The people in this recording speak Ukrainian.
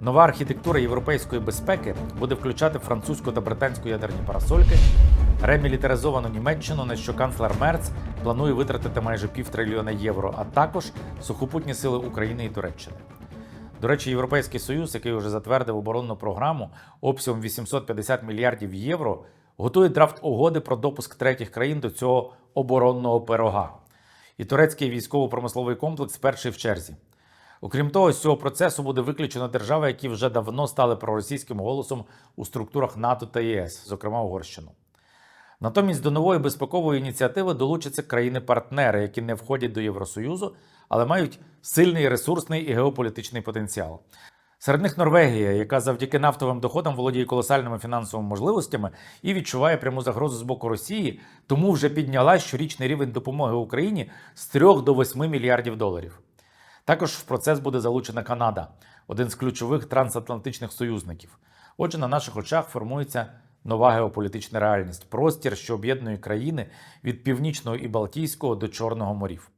Нова архітектура європейської безпеки буде включати французьку та британську ядерні парасольки, ремілітаризовану Німеччину, на що канцлер Мерц планує витратити майже півтрильйона євро, а також сухопутні сили України і Туреччини. До речі, Європейський Союз, який вже затвердив оборонну програму обсягом 850 мільярдів євро, готує драфт угоди про допуск третіх країн до цього оборонного пирога. І турецький військово-промисловий комплекс перший в черзі. Окрім того, з цього процесу буде виключено держави, які вже давно стали проросійським голосом у структурах НАТО та ЄС, зокрема Угорщину. Натомість до нової безпекової ініціативи долучаться країни-партнери, які не входять до Євросоюзу, але мають сильний ресурсний і геополітичний потенціал. Серед них Норвегія, яка завдяки нафтовим доходам володіє колосальними фінансовими можливостями і відчуває пряму загрозу з боку Росії, тому вже підняла щорічний рівень допомоги Україні з 3 до 8 мільярдів доларів. Також в процес буде залучена Канада, один з ключових трансатлантичних союзників. Отже, на наших очах формується нова геополітична реальність простір, що об'єднує країни від північного і Балтійського до Чорного морів.